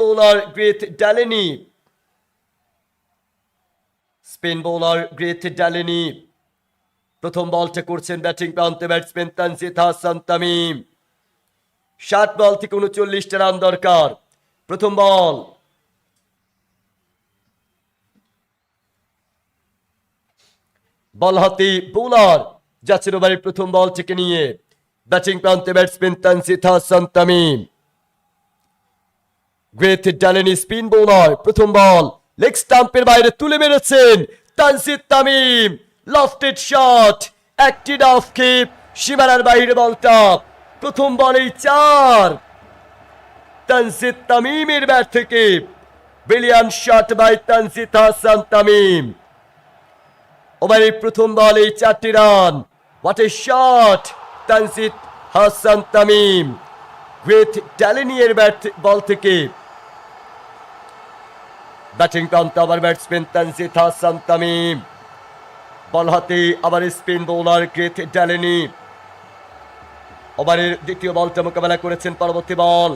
Bowler Gareth Delany spin bowler Gareth Delany প্রথম বলটা করছেন ব্যাটিং প্রান্তে ব্যাটসম্যান তানজিদ হাসান তামিম। বল থেকে উনচল্লিশটা রান দরকার। প্রথম বল বল হাতে বোলার যাচ্ছেন ওভারের প্রথম বল থেকে নিয়ে। ব্যাটিং প্রান্তে batsman Tanzid Hasan Tamim. Gareth Delany spin bowler প্রথম বল। লেগ স্টাম্পের বাইরে তুলে মেরেছেন তানজিদ তামিম। লফটেড শট, একটি ডাফ কিপ, সীমানার বাইরে বলটা। প্রথম বলেই চার। তানজিদ তামিমের ব্যাট থেকে brilliant shot by Tanzid Hasan Tamim. ওভারের প্রথম বলে চারটি run. What a shot Tanzid Hasan Tamim. Gareth ড্যালেনিয়ের bat ball থেকে ব্যাটিং প্রান্তে আবার ব্যাটসম্যান তানজিদ হাসান তামিম বল হাতে আবার স্পিন বোলার গ্রেথ ড্যালেনি ওভারের দ্বিতীয় বলটা মোকাবেলা করেছেন পরবর্তী বল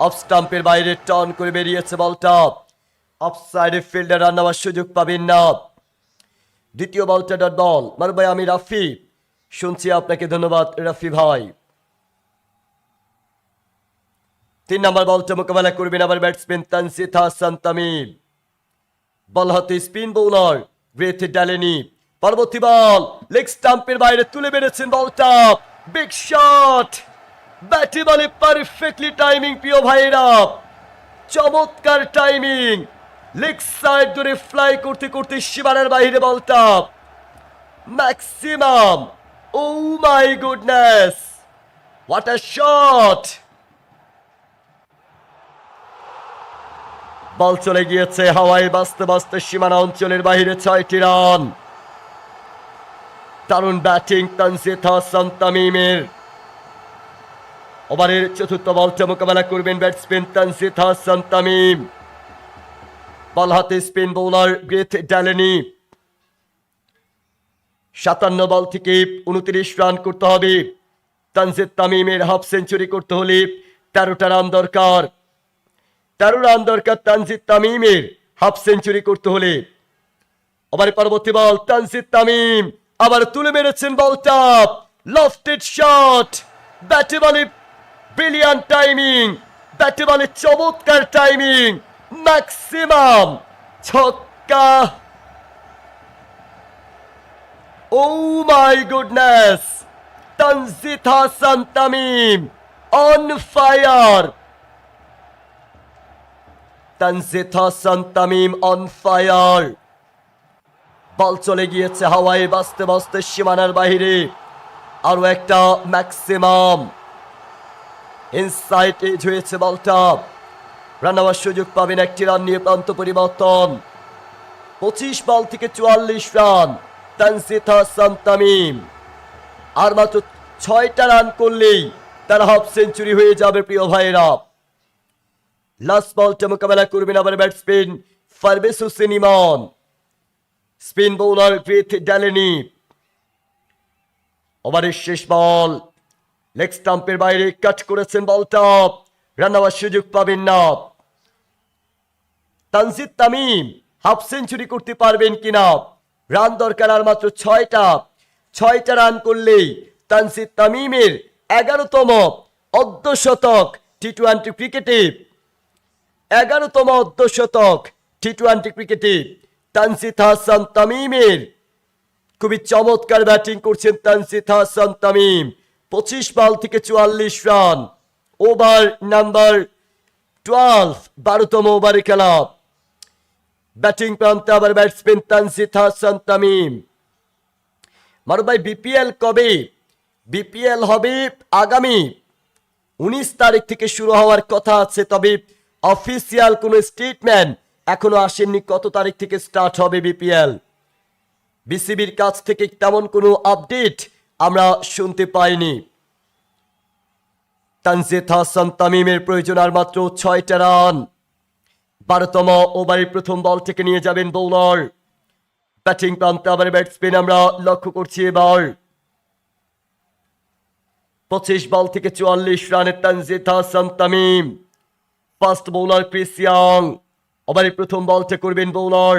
অফ স্টাম্পের বাইরে টার্ন করে বেরিয়েছে বলটা অফ সাইডে ফিল্ডার রান নেওয়ার সুযোগ পাবেন না দ্বিতীয় বলটা ডট বল মার ভাই আমি রাফি শুনছি আপনাকে ধন্যবাদ রাফি ভাই তিন নম্বর বলটা মোকাবেলা করবেন আবার ব্যাটসম্যান তানসিদ হাসান তামিম বল হাতে স্পিন বোলার গ্রেথ ডালেনি। পরবর্তী বল, লেগ স্টাম্পের বাইরে তুলে বেড়েছেন বলটা। Big shot. ব্যাটে বলে পারফেক্টলি টাইমিং, প্রিয় ভাইরা চমৎকার টাইমিং। লেগ সাইড ধরে ফ্লাই করতে করতে সীমানার বাইরে বলটা। Maximum. Oh my goodness. What a shot! Ball চলে গিয়েছে, হাওয়ায় বাঁচতে বাঁচতে সীমানা অঞ্চলের বাইরে ছয়টি রান। দারুণ ব্যাটিং তানজিদ হাসান তামিমের ওভারের চতুর্থ বলটা মোকাবেলা করবেন ব্যাটসম্যান তানজিদ হাসান তামিম বল হাতে স্পিন বোলার গ্রেথ ড্যালেনি। সাতান্ন বল থেকে উনত্রিশ রান করতে হবে। তানজিদ তামিমের হাফ সেঞ্চুরি করতে হলে তেরোটা রান দরকার। তেরো রান দরকার তানজিদ তামিমের হাফ সেঞ্চুরি করতে হলে। আবার পরবর্তী বল, তানজিদ তামিম আবার তুলে মেরেছেন বলটা। লফটেড শট ব্যাটে বলে ব্রিলিয়ান টাইমিং ব্যাটে বলে চমৎকার টাইমিং ম্যাক্সিমাম ছক্কা। ও my goodness Tanzid Hasan Tamim on fire Tanzid Hasan Tamim on fire ball চলে গিয়েছে হাওয়ায়, বাঁচতে বাঁচতে সীমানার বাইরে আরও একটা ম্যাক্সিমাম ইনসাইড এজ হয়েছে বলটা। রান নেওয়ার সুযোগ পাবেন একটি রান নিয়ে প্রান্ত পরিবর্তন। পঁচিশ বল থেকে চুয়াল্লিশ রান তানজিদ হাসান তামিম আর মাত্র ছয়টা রান করলেই তার হাফ সেঞ্চুরি হয়ে যাবে, প্রিয় ভাইরা লাস্ট বলটা মোকাবেলা করবেন আবার batsman Parvez Hossain Emon spin bowler Gareth Delany ওভারের শেষ বল লেগ স্টাম্পের বাইরে কাট করেছেন বলটা রান নেওয়ার সুযোগ পাবেন না। তানজিদ তামিম হাফ সেঞ্চুরি করতে পারবেন কিনা? রান দরকার আর মাত্র ছয়টা। ছয়টা রান করলেই তানজিদ তামিমের এগারোতম অর্ধশতক টি টোয়েন্টি ক্রিকেটে এগারোতম অর্ধশতক টি টোয়েন্টি ক্রিকেটে তানজিদ হাসান তামিমের খুবই চমৎকার ব্যাটিং করছেন তানজিদ হাসান তামিম। পঁচিশ বল থেকে চুয়াল্লিশ রান। ওভার নাম্বার টুয়েলভ বারোতম ওভারে খেলা। ব্যাটিং প্রান্তে আবার ব্যাটসম্যান তানজিদ হাসান তামিম। মারু ভাই বিপিএল কবে? বিপিএল হবে আগামী উনিশ তারিখ থেকে শুরু হওয়ার কথা আছে, তবে অফিসিয়াল কোনো স্টেটমেন্ট এখনও আসেননি কত তারিখ থেকে স্টার্ট হবে বিপিএল বিসিবির কাছ থেকে তেমন কোনো আপডেট আমরা শুনতে পাইনি। তানজিদ হাসান তামিমের প্রয়োজন আর মাত্র ছয়টা রান। বারোতম ওভারের প্রথম বল থেকে নিয়ে যাবেন বোলার ব্যাটিং প্রান্তে আবার ব্যাটসম্যান আমরা লক্ষ্য করছি এবার। পঁচিশ বল থেকে চুয়াল্লিশ রানের Tanzid Hasan Tamim. Fast bowler Chris Young ওভারের প্রথম বলটা করবেন বোলার।